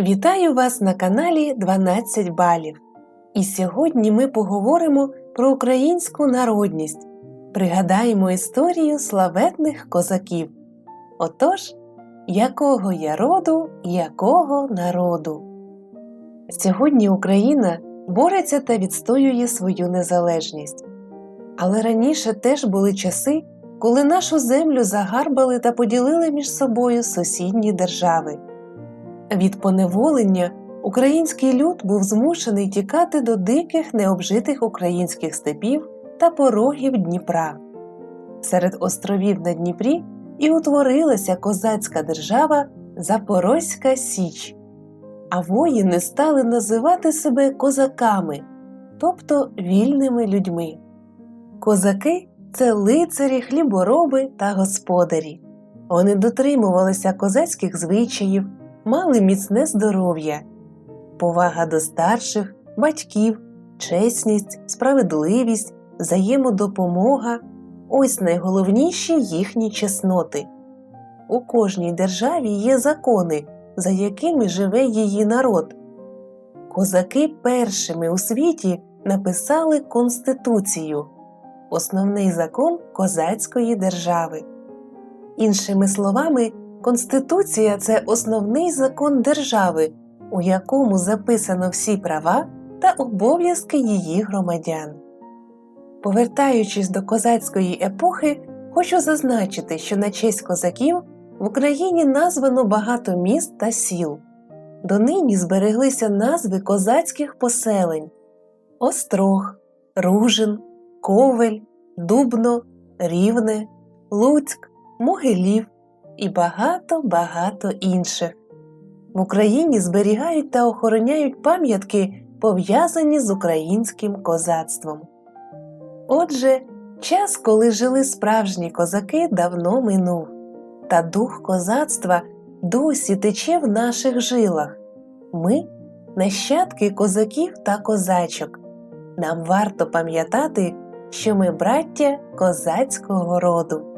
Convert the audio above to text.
Вітаю вас на каналі 12 балів. І сьогодні ми поговоримо про українську народність, пригадаємо історію славетних козаків. Отож, якого я роду, якого народу. Сьогодні Україна бореться та відстоює свою незалежність. Але раніше теж були часи, коли нашу землю загарбали та поділили між собою сусідні держави. Від поневолення український люд був змушений тікати до диких необжитих українських степів та порогів Дніпра. Серед островів на Дніпрі і утворилася козацька держава Запорозька Січ, а воїни стали називати себе козаками, тобто вільними людьми. Козаки це лицарі, хлібороби та господарі. Вони дотримувалися козацьких звичаїв, мали міцне здоров'я, повага до старших, батьків, чесність, справедливість, взаємодопомога ось найголовніші їхні чесноти. У кожній державі є закони, за якими живе її народ. Козаки першими у світі написали Конституцію основний закон козацької держави. Іншими словами, Конституція це основний закон держави, у якому записано всі права та обов'язки її громадян. Повертаючись до козацької епохи, хочу зазначити, що на честь козаків в Україні названо багато міст та сіл. Донині збереглися назви козацьких поселень Острог, Ружин, Ковель, Дубно, Рівне, Луцьк, Могилів і багато-багато інших. В Україні зберігають та охороняють пам'ятки, пов'язані з українським козацтвом. Отже, час, коли жили справжні козаки, давно минув, та дух козацтва досі тече в наших жилах. Ми нащадки козаків та козачок. Нам варто пам'ятати, що ми браття козацького роду.